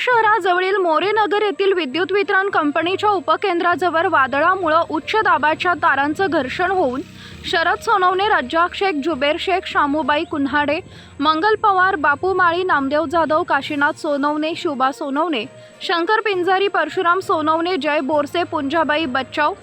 शहराजवळील मोरेनगर येथील विद्युत वितरण कंपनीच्या उपकेंद्राजवळ वादळामुळं उच्च दाबाच्या तारांचं घर्षण होऊन शरद सोनवणे रज्जाक शेख जुबेर शेख शामूबाई कुन्हाडे मंगल पवार बापू माळी नामदेव जाधव काशीनाथ सोनवणे शुभा सोनवणे शंकर पिंजारी परशुराम सोनवणे जय बोरसे पुंजाबाई बच्चाव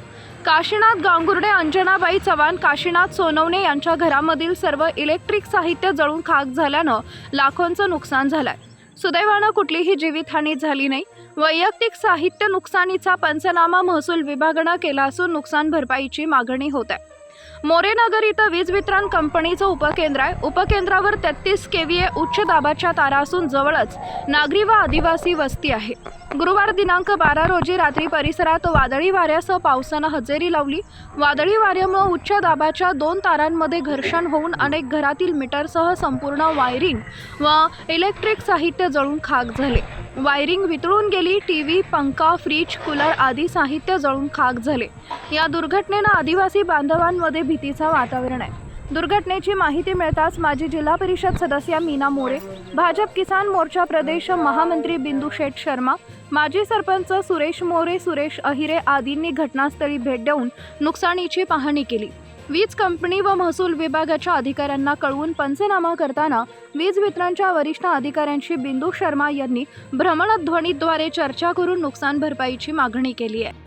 काशीनाथ गांगुर्डे अंजनाबाई चव्हाण काशीनाथ सोनवणे यांच्या घरामधील सर्व इलेक्ट्रिक साहित्य जळून खाक झाल्यानं लाखोंचं नुकसान झालंय. सुदैवानं कुठलीही जीवितहानी झाली नाही. वैयक्तिक साहित्य नुकसानीचा पंचनामा महसूल विभागानं केला असून नुकसान भरपाईची मागणी होत आहे. मोरेनगर इथं वीज वितरण कंपनीचं उपकेंद्र आहे. उपकेंद्रावर तेहतीस केव्हीए उच्च दाबाच्या तारा असून जवळच नागरी व आदिवासी वस्ती आहे. गुरुवार दिनांक बारा रोजी रात्री परिसरात वादळी वाऱ्यासह पावसानं हजेरी लावली. वादळी वाऱ्यामुळे उच्च दाबाच्या दोन तारांमध्ये घर्षण होऊन अनेक घरातील मीटरसह संपूर्ण वायरिंग व इलेक्ट्रिक साहित्य जळून खाक झाले. वायरिंग वितळून गेली टी व्ही पंखा फ्रीज कूलर आदी साहित्य जळून खाक झाले. या दुर्घटनेनं आदिवासी बांधवांमध्ये भीतीचं वातावरण आहे. दुर्घटनेची माहिती मिळताच माजी जिल्हा परिषद सदस्य मीना मोरे भाजप किसान मोर्चा प्रदेश महामंत्री बिंदू शेठ शर्मा माजी सरपंच सुरेश मोरे सुरेश अहिरे आदींनी घटनास्थळी भेट देऊन नुकसानीची पाहणी केली. वीज कंपनी व महसूल विभागाच्या अधिकाऱ्यांना कळवून पंचनामा करताना वीज वितरणच्या वरिष्ठ अधिकाऱ्यांशी बिंदू शर्मा यांनी भ्रमणध्वनीद्वारे चर्चा करून नुकसान भरपाईची मागणी केली आहे.